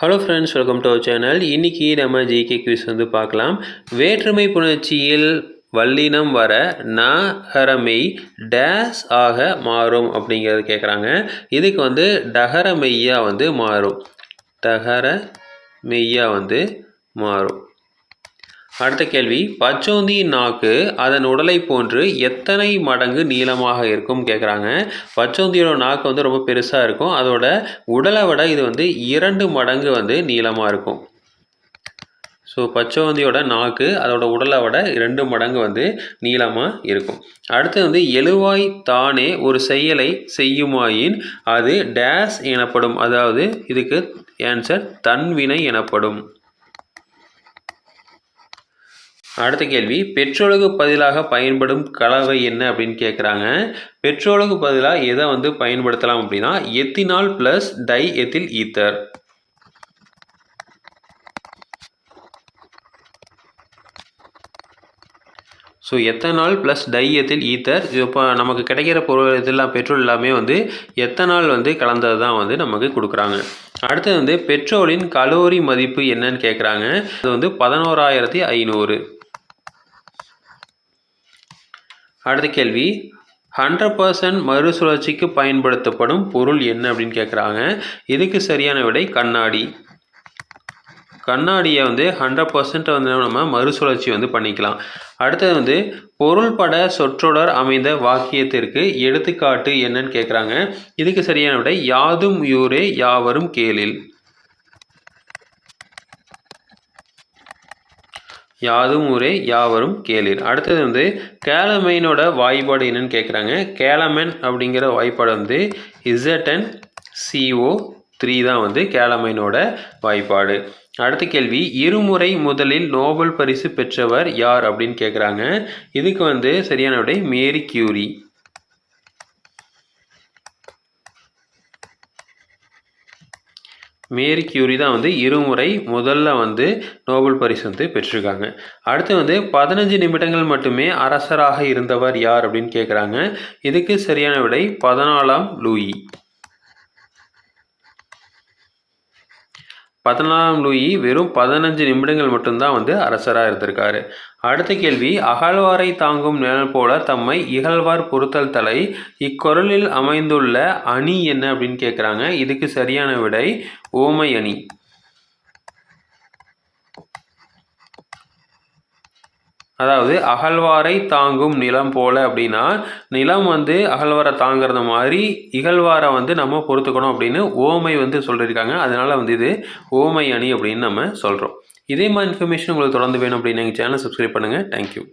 Hello friends welcome to our channel இன்றைக்கி நம்ம GK quiz வந்து பார்க்கலாம். வேற்றுமை புணர்ச்சியில் வல்லினம் வர நகரமெய் டேஸ் ஆக மாறும் அப்படிங்கிறது கேட்குறாங்க இதுக்கு வந்து டகர மெய்யா வந்து மாறும். டகர மெய்யா வந்து மாறும். அடுத்த கேள்வி பச்சோந்தியின் நாக்கு அதன் உடலை போன்று எத்தனை மடங்கு நீளமாக இருக்கும் கேட்குறாங்க பச்சோந்தியோட நாக்கு வந்து ரொம்ப பெருசாக இருக்கும். அதோட உடலை விட இது வந்து இரண்டு மடங்கு வந்து நீளமாக இருக்கும். ஸோ பச்சோந்தியோட நாக்கு அதோட உடலை விட இரண்டு மடங்கு வந்து நீளமாக இருக்கும். அடுத்து வந்து எழுவாய் தானே ஒரு செயலை செய்யுமாயின் அது டேஸ் எனப்படும். அதாவது இதுக்கு ஆன்சர் தன்வினை எனப்படும். அடுத்த கேள்வி பெட்ரோலுக்கு பதிலாக பயன்படும் கலவை என்ன அப்படின்னு கேட்குறாங்க பெட்ரோலுக்கு பதிலாக எதை வந்து பயன்படுத்தலாம் அப்படின்னா ethanol plus diethyl ether so ethanol plus diethyl ether இப்போ நமக்கு கிடைக்கிற பொருள் இதெல்லாம் பெட்ரோல் எல்லாமே வந்து எத்தனால் வந்து கலந்தது தான் வந்து நமக்கு கொடுக்குறாங்க. அடுத்தது வந்து பெட்ரோலின் கலோரி மதிப்பு என்னன்னு கேட்குறாங்க அது வந்து பதினோராயிரத்தி ஐநூறு. அடுத்த கேள்வி. ஹண்ட்ரட் பர்சன்ட் மறுசுழற்சிக்கு பயன்படுத்தப்படும் பொருள் என்ன அப்படின்னு கேட்குறாங்க இதுக்கு சரியான விடை கண்ணாடி. கண்ணாடியை வந்து ஹண்ட்ரட் பர்சன்ட் வந்து நம்ம மறுசுழற்சி வந்து பண்ணிக்கலாம். அடுத்தது வந்து பொருள்பட சொற்றொடர் அமைந்த வாக்கியத்திற்கு எடுத்துக்காட்டு என்னன்னு கேட்குறாங்க இதுக்கு சரியான விடை யாதும் யூரே யாவரும் கேளில். யாதும் ஊரே யாவரும் கேளீர். அடுத்தது வந்து கேலமைனோட வாய்ப்பாடு என்னன்னு கேட்குறாங்க கேலமென் அப்படிங்கிற வாய்ப்பாடு வந்து இசட்டன் சிஓ த்ரீ தான் வந்து கேலமைனோட வாய்ப்பாடு அடுத்த கேள்வி இருமுறை முதலில் நோபல் பரிசு பெற்றவர் யார் அப்படின்னு கேட்குறாங்க இதுக்கு வந்து சரியான விடை மேரி கியூரி. மேரி கியூரி தான் வந்து இருமுறை முதல்ல வந்து நோபல் பரிசு வந்து பெற்றிருக்காங்க. அடுத்து வந்து பதினஞ்சு நிமிடங்கள் மட்டுமே அரசராக இருந்தவர் யார் அப்படின்னு கேட்குறாங்க இதுக்கு சரியான விடை பதினாலாம் லூயி. பதினாலாம் லூயி வெறும் பதினஞ்சு நிமிடங்கள் மட்டும்தான் வந்து அரசராக இருந்திருக்காரு. அடுத்த கேள்வி அகழ்வாரை தாங்கும் நிழல் போல தம்மை இகழ்வார் பொறுத்தல் தலை இக்குரலில் அமைந்துள்ள அணி என்ன அப்படின்னு கேட்குறாங்க இதுக்கு சரியான விடை ஓமை அணி அதாவது அகழ்வாரை தாங்கும் நிலம் போல் அப்படின்னா நிலம் வந்து அகழ்வாரை தாங்கிறது மாதிரி இகழ்வாரை வந்து நம்ம பொறுத்துக்கணும் அப்படின்னு ஓமை வந்து சொல்லியிருக்காங்க. அதனால் வந்து இது ஓமை அணி அப்படின்னு நம்ம சொல்கிறோம் இதே மாதிரி இன்ஃபர்மேஷன் உங்களுக்கு தொடர்ந்து வேணும் அப்படின்னு எங்கள் சேனல் சப்ஸ்கிரைப் பண்ணுங்கள் தேங்க்யூ